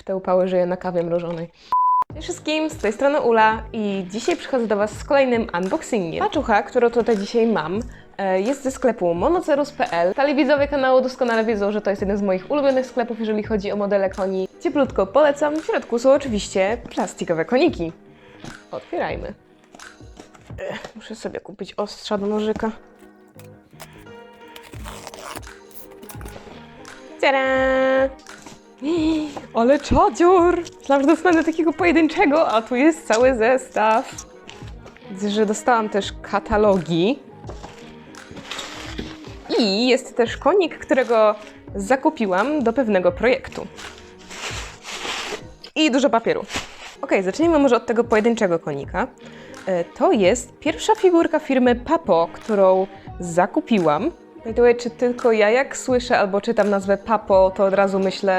w te upały żyję na kawie mrożonej. Cześć wszystkim, z tej strony Ula i dzisiaj przychodzę do Was z kolejnym unboxingiem. Paczucha, którą tutaj dzisiaj mam, e, jest ze sklepu monocerus.pl. Stali widzowie kanału doskonale wiedzą, że to jest jeden z moich ulubionych sklepów, jeżeli chodzi o modele koni. Cieplutko polecam. W środku są oczywiście plastikowe koniki. Otwierajmy. Ech, muszę sobie kupić ostrza do nożyka. Tada! Ale czadzior! Myślałam, że dostanę takiego pojedynczego, a tu jest cały zestaw. Widzę, że dostałam też katalogi. I jest też konik, którego zakupiłam do pewnego projektu. I dużo papieru. Ok, zacznijmy może od tego pojedynczego konika. E, To jest pierwsza figurka firmy Papo, którą zakupiłam. By the way, czy tylko ja jak słyszę albo czytam nazwę Papo, to od razu myślę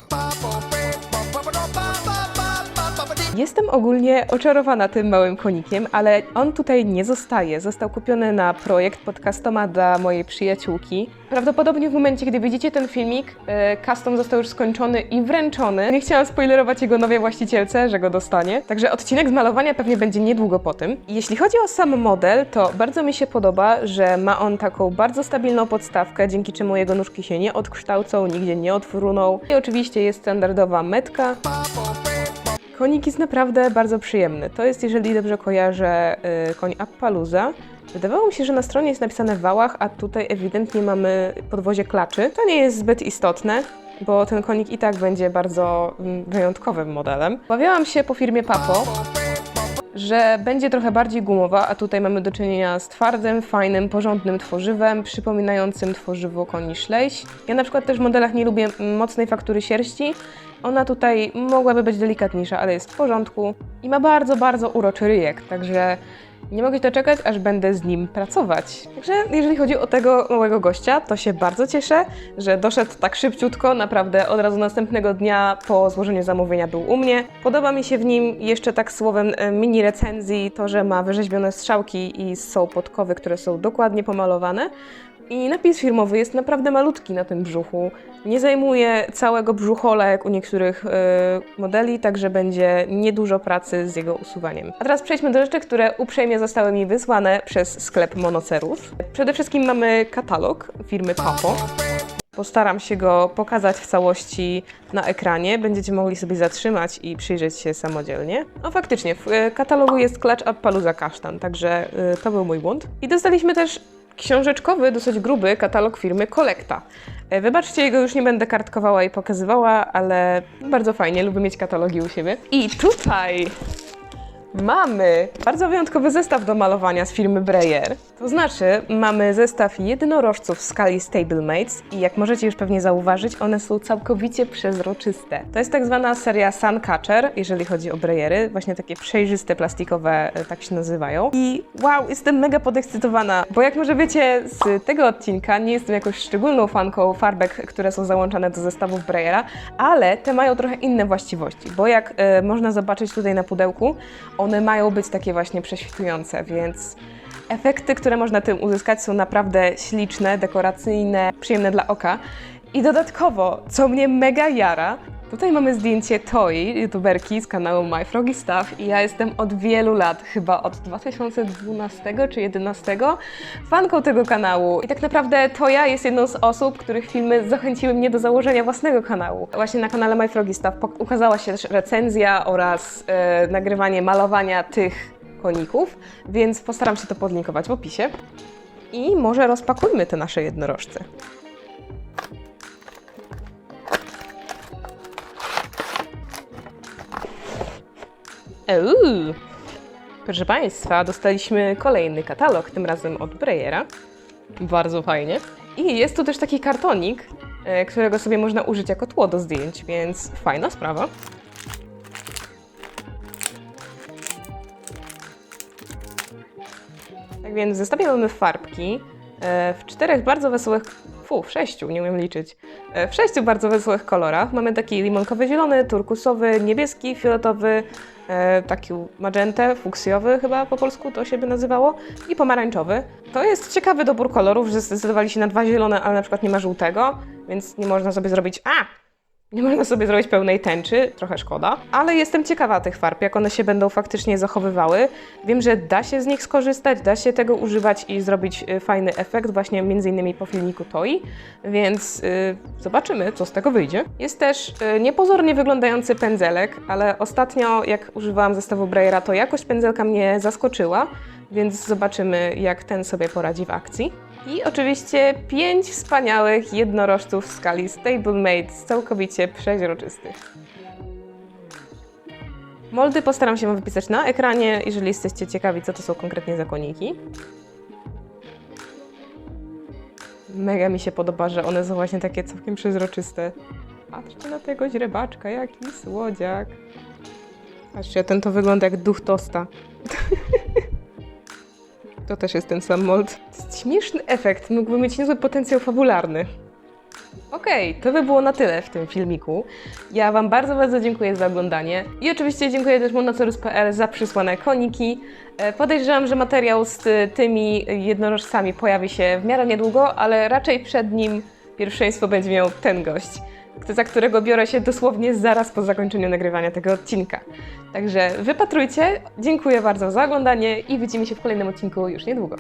Jestem ogólnie oczarowana tym małym konikiem, ale on tutaj nie zostaje. Został kupiony na projekt pod customa dla mojej przyjaciółki. Prawdopodobnie w momencie, gdy widzicie ten filmik, e, custom został już skończony i wręczony. Nie chciałam spoilerować jego nowej właścicielce, że go dostanie. Także odcinek z malowania pewnie będzie niedługo po tym. Jeśli chodzi o sam model, to bardzo mi się podoba, że ma on taką bardzo stabilną podstawkę, dzięki czemu jego nóżki się nie odkształcą, nigdzie nie odfruną. I oczywiście jest standardowa metka. Konik jest naprawdę bardzo przyjemny. To jest, jeżeli dobrze kojarzę, y, koń Appalooza. Wydawało mi się, że na stronie jest napisane Wałach, a tutaj ewidentnie mamy podwozie klaczy. To nie jest zbyt istotne, bo ten konik i tak będzie bardzo mm, wyjątkowym modelem. Obawiałam się po firmie Papo, że będzie trochę bardziej gumowa, a tutaj mamy do czynienia z twardym, fajnym, porządnym tworzywem, przypominającym tworzywo koni szlejś. Ja na przykład też w modelach nie lubię mocnej faktury sierści. Ona tutaj mogłaby być delikatniejsza, ale jest w porządku i ma bardzo, bardzo uroczy ryjek, także nie mogę się doczekać, aż będę z nim pracować. Także jeżeli chodzi o tego małego gościa, to się bardzo cieszę, że doszedł tak szybciutko, naprawdę od razu następnego dnia po złożeniu zamówienia był u mnie. Podoba mi się w nim jeszcze tak słowem e, mini recenzji to, że ma wyrzeźbione strzałki i są podkowy, które są dokładnie pomalowane. I napis firmowy jest naprawdę malutki na tym brzuchu. Nie zajmuje całego brzuchola jak u niektórych e, modeli, także będzie niedużo pracy z jego usuwaniem. A teraz przejdźmy do rzeczy, które uprzejmie zostały mi wysłane przez sklep Monocerus. Przede wszystkim mamy katalog firmy Papo. Postaram się go pokazać w całości na ekranie. Będziecie mogli sobie zatrzymać i przyjrzeć się samodzielnie. No faktycznie, w e, katalogu jest klacz Appalooza Kasztan, także e, to był mój błąd. I dostaliśmy też książeczkowy, dosyć gruby katalog firmy Kolekta. E, Wybaczcie, jego już nie będę kartkowała i pokazywała, ale bardzo fajnie, lubię mieć katalogi u siebie. I tutaj mamy bardzo wyjątkowy zestaw do malowania z firmy Breyer. To znaczy, mamy zestaw jednorożców w skali Stablemates i jak możecie już pewnie zauważyć, one są całkowicie przezroczyste. To jest tak zwana seria Suncatcher, jeżeli chodzi o Breyery, właśnie takie przejrzyste, plastikowe, e, tak się nazywają. I wow, jestem mega podekscytowana, bo jak może wiecie z tego odcinka, nie jestem jakąś szczególną fanką farbek, które są załączane do zestawów Breyera, ale te mają trochę inne właściwości, bo jak e, można zobaczyć tutaj na pudełku, one mają być takie właśnie prześwitujące, więc efekty, które można tym uzyskać są naprawdę śliczne, dekoracyjne, przyjemne dla oka. I dodatkowo, co mnie mega jara, tutaj mamy zdjęcie Toi, youtuberki z kanału My Froggy Stuff i ja jestem od wielu lat, chyba od 2012 czy 2011, fanką tego kanału. I tak naprawdę Toja jest jedną z osób, których filmy zachęciły mnie do założenia własnego kanału. Właśnie na kanale My Froggy Stuff ukazała się też recenzja oraz e, nagrywanie malowania tych koników, więc postaram się to podlinkować w opisie. I może rozpakujmy te nasze jednorożce. Uuu. Proszę Państwa, dostaliśmy kolejny katalog, tym razem od Breyera. Bardzo fajnie. I jest tu też taki kartonik, e, którego sobie można użyć jako tło do zdjęć, więc fajna sprawa. Tak więc w zestawie mamy farbki e, w czterech bardzo wesołych, fu, w sześciu, nie umiem liczyć, E, w sześciu bardzo wesołych kolorach. Mamy taki limonkowy zielony, turkusowy, niebieski, fioletowy, e, taki magentę, fuksjowy chyba po polsku to się by nazywało i pomarańczowy. To jest ciekawy dobór kolorów, że zdecydowali się na dwa zielone, ale na przykład nie ma żółtego, więc nie można sobie zrobić a! Nie można sobie zrobić pełnej tęczy, trochę szkoda, ale jestem ciekawa tych farb, jak one się będą faktycznie zachowywały. Wiem, że da się z nich skorzystać, da się tego używać i zrobić y, fajny efekt, właśnie między innymi po filmiku Toi, więc y, zobaczymy, co z tego wyjdzie. Jest też y, niepozornie wyglądający pędzelek, ale ostatnio, jak używałam zestawu Breyera, to jakość pędzelka mnie zaskoczyła, więc zobaczymy, jak ten sobie poradzi w akcji. I oczywiście pięć wspaniałych jednorożców w skali Stablemate, całkowicie przeźroczystych. Moldy postaram się Wam wypisać na ekranie, jeżeli jesteście ciekawi, co to są konkretnie zakoniki. Mega mi się podoba, że one są właśnie takie całkiem przezroczyste. Patrzcie na tego źrebaczka, jaki słodziak. Patrzcie, ten to wygląda jak duch tosta. To też jest ten sam mold. Śmieszny efekt, mógłby mieć niezły potencjał fabularny. Okej, to by było na tyle w tym filmiku. Ja Wam bardzo, bardzo dziękuję za oglądanie. I oczywiście dziękuję też monocerus.pl za przysłane koniki. E, Podejrzewam, że materiał z tymi jednorożcami pojawi się w miarę niedługo, ale raczej przed nim pierwszeństwo będzie miał ten gość, za którego biorę się dosłownie zaraz po zakończeniu nagrywania tego odcinka. Także wypatrujcie. Dziękuję bardzo za oglądanie i widzimy się w kolejnym odcinku już niedługo.